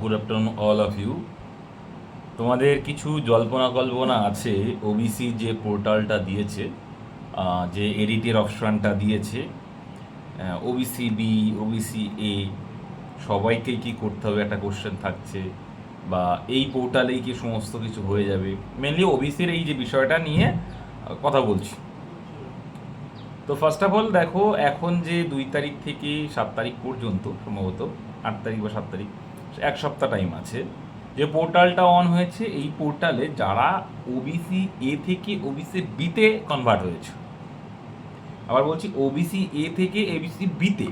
Good afternoon all of you তোমাদের কিছু জল্পনা কল্পনা আছে ওবিসি যে পোর্টালটা দিয়েছে যে এডিটের অপশানটা দিয়েছে? ওবিসি বি ওবিসি এ সবাইকেই কি করতে হবে? একটা কোশ্চেন থাকছে। বা এই পোর্টালেই কি সমস্ত কিছু হয়ে যাবে? মেনলি ওবিসির এই যে বিষয়টা নিয়ে কথা বলছি। তো ফার্স্ট অফ অল দেখো, এখন যে দুই তারিখ থেকে সাত তারিখ পর্যন্ত, সম্ভবত আট তারিখ বা সাত তারিখ এক সপ্তাহ টাইম আছে। যে পোর্টালটা অন হয়েছে, এই পোর্টালে যারা ওবিসি এ থেকে ওবিসি বিতে কনভার্ট হয়েছে, আবার বলছি ওবিসি এ থেকে এবিসি বিতে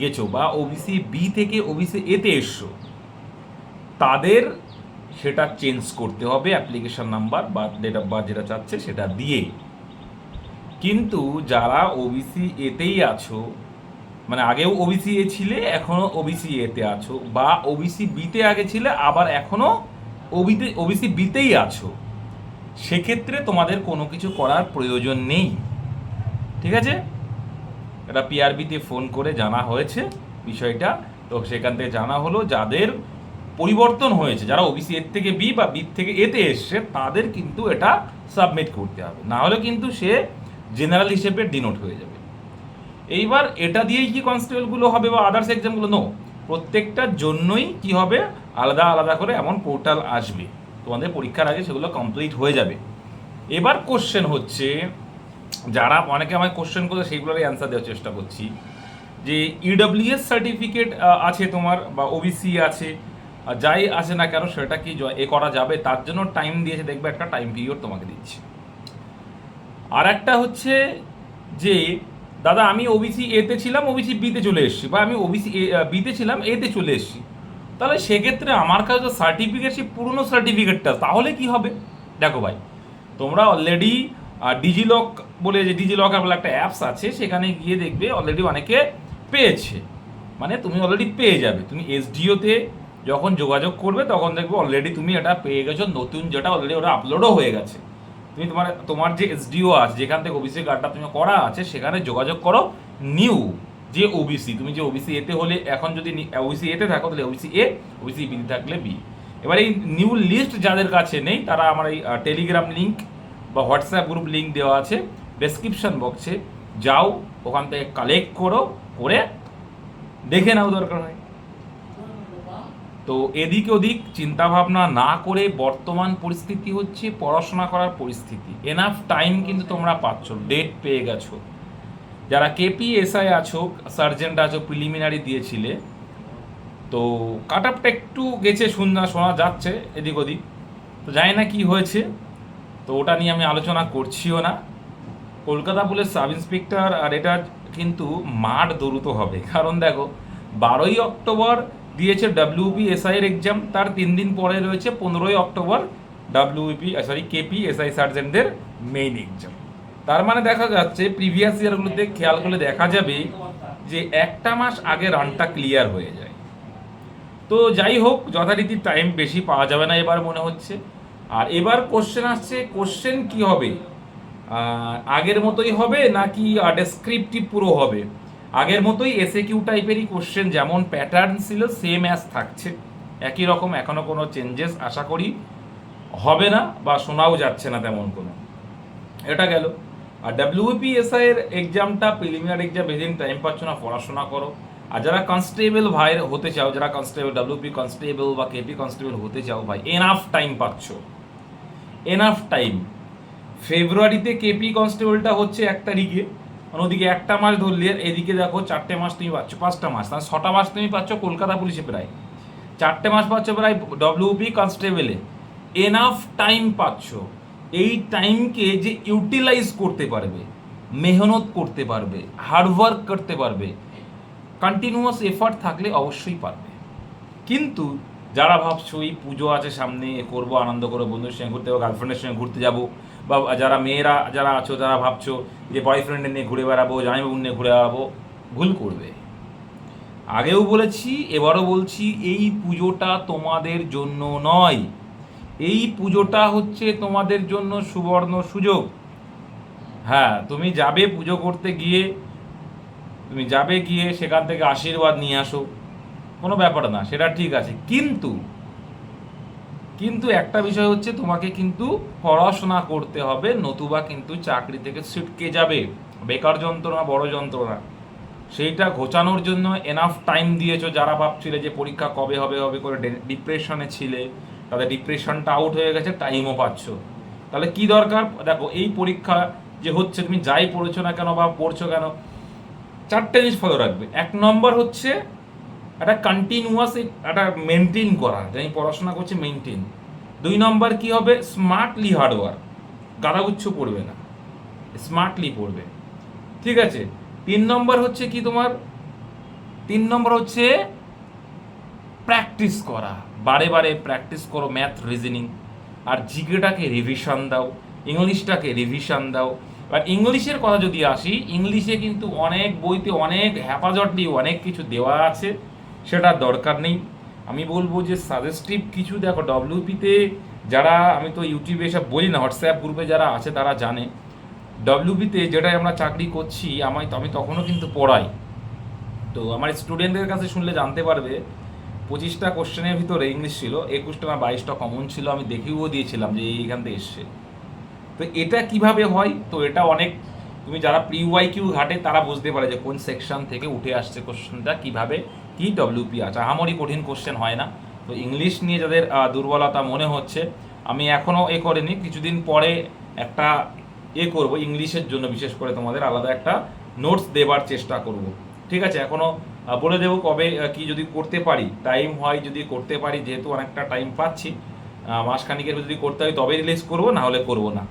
গেছো বা ওবিসি বি থেকে ওবিসি এতে এসছো, তাদের সেটা চেঞ্জ করতে হবে অ্যাপ্লিকেশন নাম্বার বা ডেট অফ বার্থ যেটা চাচ্ছে সেটা দিয়ে। কিন্তু যারা ওবিসি এতেই আছো মানে আগেও ওবিসি এ ছিলে, এখনও ওবিসি এতে আছো। বা ওবিসি বিতে আগে ছিলে, আবার এখনও ওবিতে ওবিসি বিতেই আছো। সেক্ষেত্রে তোমাদের কোনো কিছু করার প্রয়োজন নেই। ঠিক আছে? এটা পিআরবিতে ফোন করে জানা হয়েছে বিষয়টা। তো সেখান থেকে জানা হলো, যাদের পরিবর্তন হয়েছে, যারা ওবিসি এর থেকে বি বা বি থেকে এতে এসছে, তাদের কিন্তু এটা সাবমিট করতে হবে। না হলে কিন্তু সে জেনারেল হিসেবে ডিনোট হয়ে যাবে। এইবার এটা দিয়েই কি কনস্টেবলগুলো হবে বা আদার্স এক্সামগুলো নো প্রত্যেকটার জন্যই কি হবে? আলাদা আলাদা করে এমন পোর্টাল আসবে। তোমাদের পরীক্ষার আগে সেগুলো কমপ্লিট হয়ে যাবে। এবার কোশ্চেন হচ্ছে, যারা অনেকে আমায় কোশ্চেন করে সেইগুলোরই অ্যান্সার দেওয়ার চেষ্টা করছি। যে ইডব্লিউএস সার্টিফিকেট আছে তোমার বা ওবিসি আছে যাই আছে না কেন সেটা কি এ করা যাবে? তার জন্য টাইম দিয়েছে, দেখবে একটা টাইম পিরিয়ড তোমাকে দিচ্ছে। আর একটা হচ্ছে যে দাদা, আমি ওবিসি এতে ছিলাম ওবিসি বিতে চলে এসেছি। বা আমি ওবিসি বিতে ছিলাম এতে চলে এসেছি। তাহলে সেক্ষেত্রে আমার কাছে সার্টিফিকেট সেই পুরনো সার্টিফিকেটটা তাহলে কি হবে? দেখো ভাই, তোমরা অলরেডি ডিজিলক বলে যে ডিজিলকার বলে একটা অ্যাপস আছে, সেখানে গিয়ে দেখবে অলরেডি অনেকে পেয়েছে। মানে তুমি অলরেডি পেয়ে যাবে। তুমি এসডিওতে যখন যোগাযোগ করবে, তখন দেখবে অলরেডি তুমি এটা পেয়ে গেছো। নতুন যেটা অলরেডি ওটা আপলোডও হয়ে গেছে। তুমি তোমার তোমার যে এসডিও আছে, যেখান থেকে ওবিসি কার্ডটা তুমি করা আছে, সেখানে যোগাযোগ করো নিউ যে ওবিসি তুমি যে ওবিসি এতে হলে এখন যদি ওবিসি এতে থাকো, তাহলে ওবিসি এ ওবিসি বিতে থাকলে বি এবার এই নিউ লিস্ট যাদের কাছে নেই, তারা আমার এই টেলিগ্রাম লিঙ্ক বা হোয়াটসঅ্যাপ গ্রুপ লিঙ্ক দেওয়া আছে ডেসক্রিপশন বক্সে যাও, ওখান থেকে কালেক্ট করো, করে দেখে নাও দরকার হয়। তো এদিক ওদিক চিন্তা ভাবনা না করে বর্তমান পরিস্থিতি হচ্ছে পড়াশোনা করার পরিস্থিতি। এনাফ টাইম কিন্তু তোমরা পাচ্ছ ডেট পেয়ে গেছো। যারা কেপি এসআই আছো সার্জেন্ট আছো প্রিলিমিনারি দিয়েছিলে, তো কাট আপটা একটু গেছে, শোনা শোনা যাচ্ছে এদিক ওদিক। তো জানি না কি হয়েছে, তো ওটা নিয়ে আমি আলোচনা করছিও না। কলকাতা পুলিশ সাব ইন্সপেক্টর আর এটা কিন্তু মাঠ দরুত হবে। কারণ দেখো, বারোই অক্টোবর দিয়েছে ডাব্লিউপি এসআই এর এক্সাম তার তিন দিন পরে রয়েছে পনেরোই October WBP sorry KP SI সার্জেন্টদের main exam তার মানে দেখা যাচ্ছে প্রিভিয়াস ইয়ারগুলোতে খেয়াল করলে দেখা যাবে যে একটা মাস আগে রানটা ক্লিয়ার হয়ে যায়। তো যাই হোক, যথারীতি টাইম বেশি পাওয়া যাবে না এবার মনে হচ্ছে। আর এবার কোশ্চেন আসছে কোশ্চেন কি হবে? আগের মতোই হবে নাকি ডেসক্রিপটিভ পুরো হবে? আগের মতোই এসএ কিউ টাইপেরই কোশ্চেন যেমন প্যাটার্ন ছিল সেম অ্যাজ থাকছে। একই রকম, এখনও কোনো চেঞ্জেস আশা করি হবে না বা শোনাও যাচ্ছে না তেমন কোনো। এটা গেল। আর ডাব্লিউপি এসআই এর এক্সামটা প্রিলিমিনারি এক্সাম বেদিন টাইম পাচ্ছ না, পড়াশোনা করো। আর যারা কনস্টেবল ভাইয়ের হতে চাও, যারা কনস্টেবল ডাব্লিউপি কনস্টেবল বা কেপি কনস্টেবল হতে চাও ভাই এনাফ টাইম পাচ্ছ। এনাফ টাইম ফেব্রুয়ারিতে কেপি কনস্টেবলটা হচ্ছে এক তারিখে অন্যদিকে একটা মাস ধরলে এদিকে দেখো চারটে মাস তুমি পাচ্ছ, পাঁচটা মাস। তাহলে ছটা মাস তুমি পাচ্ছ কলকাতা পুলিশে প্রায়। চারটে মাস পাচ্ছ প্রায় ডব্লিউপি কনস্টেবলে এনাফ টাইম পাচ্ছ। এই টাইমকে যে ইউটিলাইজ করতে পারবে, মেহনত করতে পারবে হার্ডওয়ার্ক করতে পারবে কন্টিনিউয়াস এফার্ট থাকলে অবশ্যই পারবে। কিন্তু যারা ভাবছ এই পুজো আছে সামনে করব, আনন্দ করে বন্ধুর সঙ্গে ঘুরতে যাব গার্লফ্রেন্ডের সঙ্গে ঘুরতে যাব, বা যারা মেয়েরা, যারা আছো, যারা ভাবছ যে বয়ফ্রেন্ডের নিয়ে ঘুরে বেড়াবো জামাইবাবু নিয়ে ঘুরে বেড়াবো, ভুল করবে। আগেও বলেছি, এবারও বলছি, এই পুজোটা তোমাদের জন্য নয়। এই পুজোটা হচ্ছে তোমাদের জন্য সুবর্ণ সুযোগ। হ্যাঁ তুমি যাবে পুজো করতে গিয়ে, তুমি যাবে গিয়ে সেখান থেকে আশীর্বাদ নিয়ে আসো। কোনো ব্যাপার না, সেটা ঠিক আছে। কিন্তু কিন্তু একটা বিষয় হচ্ছে তোমাকে কিন্তু পড়াশোনা করতে হবে, নতুবা কিন্তু চাকরি থেকে ছিটকে যাবে। বেকার যন্ত্রণা, বড় যন্ত্রণা, সেইটা ঘোচানোর জন্য এনাফ টাইম দিয়েছ। যারা ভাবছিলে যে পরীক্ষা কবে হবে হবে করে ডিপ্রেশনে ছিলে, তাদের ডিপ্রেশনটা আউট হয়ে গেছে টাইমও পাচ্ছ। তাহলে কি দরকার? দেখো, এই পরীক্ষা যে হচ্ছে, তুমি যাই পড়েছো না কেন বা পড়ছো কেন, চারটে জিনিস ফলো রাখবে। এক নম্বর হচ্ছে একটা কন্টিনিউয়াস একটা মেনটেন করা। যে আমি পড়াশোনা করছি মেনটেন দুই নম্বর কি হবে? স্মার্টলি হার্ডওয়ার্ক গাদাগুচ্ছ পড়বে না। স্মার্টলি পড়বে। ঠিক আছে? তিন নম্বর হচ্ছে কি তোমার? তিন নম্বর হচ্ছে প্র্যাকটিস করা। বারে বারে প্র্যাকটিস করো ম্যাথ রিজনিং আর জিকেটাকে রিভিশন দাও। ইংলিশটাকে রিভিশন দাও। আর ইংলিশের কথা যদি আসি, ইংলিশে কিন্তু অনেক বইতে অনেক হ্যাপাজটলি অনেক কিছু দেওয়া আছে। সেটা দরকার নেই। আমি বলব যে সাজেস্টিভ কিছু দেখো ডব্লিউপিতে যারা, আমি তো ইউটিউবে এসব বলি না হোয়াটসঅ্যাপ গ্রুপে যারা আছে তারা জানে। ডব্লিউপিতে যেটাই আমরা চাকরি করছি, আমায় আমি তখনও কিন্তু পড়াই। তো আমার স্টুডেন্টদের কাছে শুনলে জানতে পারবে, পঁচিশটা কোশ্চেনের ভিতরে ইংলিশ ছিল, একুশটা বা বাইশটা কমন ছিল, আমি দেখেও দিয়েছিলাম যে এইখান থেকে এসছে। তো এটা কীভাবে হয়? তো এটা অনেক তুমি যারা প্রি ওয়াই কিউ ঘাটে, তারা বুঝতে পারে যে কোন সেকশন থেকে উঠে আসছে কোশ্চেনটা কীভাবে কি ডব্লিউপি আছে। আহামরি কঠিন কোশ্চেন হয় না। তো ইংলিশ নিয়ে যাদের দুর্বলতা মনে হচ্ছে, আমি এখনও এ করিনি। কিছুদিন পরে একটা এ করব ইংলিশের জন্য, বিশেষ করে তোমাদের আলাদা একটা নোটস দেবার চেষ্টা করব। ঠিক আছে? এখনও বলে দেবো কবে কি যদি করতে পারি। টাইম হয় যদি করতে পারি, যেহেতু অনেকটা টাইম পাচ্ছি মাসখানিকের যদি করতে হয় তবে রিলিজ করব না হলে করব না।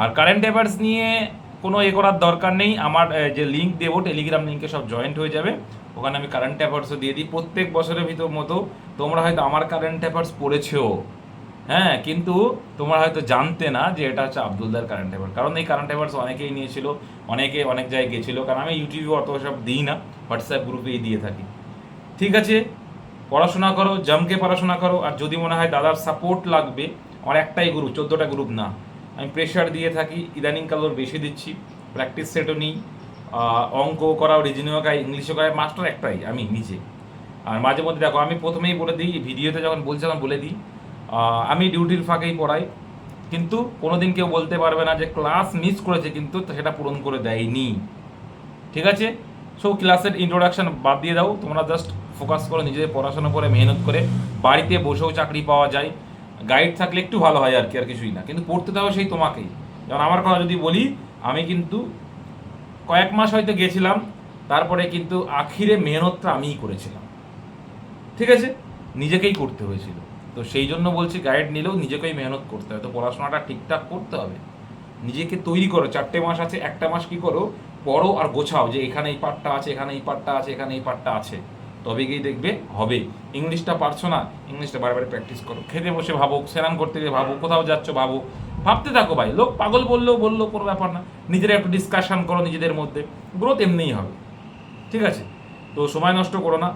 আর কারেন্ট অ্যাফেয়ার্স নিয়ে কোনো এ করার দরকার নেই। আমার যে লিঙ্ক দেবো টেলিগ্রাম লিঙ্কে সব জয়েন্ট হয়ে যাবে। ওখানে আমি কারেন্ট অ্যাফেয়ার্সও দিয়ে দিই। প্রত্যেক বছরের ভিতর মতো তোমরা হয়তো আমার কারেন্ট অ্যাফেয়ার্স পড়েছেও। হ্যাঁ কিন্তু তোমরা হয়তো জানতে না যে এটা হচ্ছে আবদুলদার কারেন্ট অ্যাফেয়ার কারণ এই কারেন্ট অ্যাফেয়ার্স অনেকেই নিয়েছিল, অনেকে অনেক জায়গায় গেছিল। কারণ আমি ইউটিউবে অত সব দিই না হোয়াটসঅ্যাপ গ্রুপেই দিয়ে থাকি। ঠিক আছে? পড়াশোনা করো, জমকে পড়াশোনা করো। আর যদি মনে হয় দাদার সাপোর্ট লাগবে, আমার একটাই গ্রুপ চোদ্দোটা গ্রুপ না। আমি প্রেশার দিয়ে থাকি, ইদানিং কাল ওর বেশি দিচ্ছি প্র্যাকটিস সেটও নিই অঙ্ক করাও রিজনিংও করাই ইংলিশও করাই মাস্টার একটাই আমি নিজে। আর মাঝে মধ্যে দেখো, আমি প্রথমেই বলে দিই ভিডিওতে যখন বলছিলাম বলে দিই আমি ডিউটির ফাঁকেই পড়াই। কিন্তু কোনোদিন কেউ বলতে পারবে না যে ক্লাস মিস করেছে, কিন্তু সেটা পূরণ করে দেয়নি। ঠিক আছে? সো ক্লাসের ইন্ট্রোডাকশন বাদ দিয়ে দাও, তোমরা জাস্ট ফোকাস করো, নিজেদের পড়াশোনা করে, মেহনত করে, বাড়িতে বসেও চাকরি পাওয়া যায়। গাইড থাকলে একটু ভালো হয় আর কি, আর কিছুই না। কিন্তু পড়তে দেওয়া সেই তোমাকেই। যেমন আমার কথা যদি বলি, আমি কিন্তু কয়েক মাস হয়তো গেছিলাম, তারপরে কিন্তু আখিরে মেহনতটা আমিই করেছিলাম। ঠিক আছে? নিজেকেই করতে হয়েছিল। তো সেই জন্য বলছি গাইড নিলেও নিজেকেই মেহনত করতে হবে তো পড়াশোনাটা ঠিকঠাক করতে হবে। নিজেকে তৈরি করো। চারটে মাস আছে, একটা মাস কি করো? পড়ো আর গোছাও যে এখানে এই পার্টটা আছে, এখানে এই পার্টটা আছে, এখানে এই পার্টটা আছে। তবে গিয়ে দেখবে হবে। ইংলিশটা পারছ না, ইংলিশটা বারবার প্র্যাকটিস করো। খেতে বসে ভাবো, স্নান করতে গিয়ে ভাবো, কোথাও যাচ্ছ ভাবো। ভাবতে থাকো ভাই, লোক পাগল বললেও বলল, কোনো ব্যাপার না। নিজেরা একটু ডিসকাশন করো নিজেদের মধ্যে। গ্রোথ এমনিই হবে। ঠিক আছে? তো সময় নষ্ট করো না।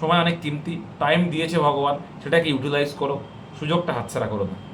সময় অনেক কিমতি। টাইম দিয়েছে ভগবান, সেটাকে ইউটিলাইজ করো। সুযোগটা হাতছাড়া করো না।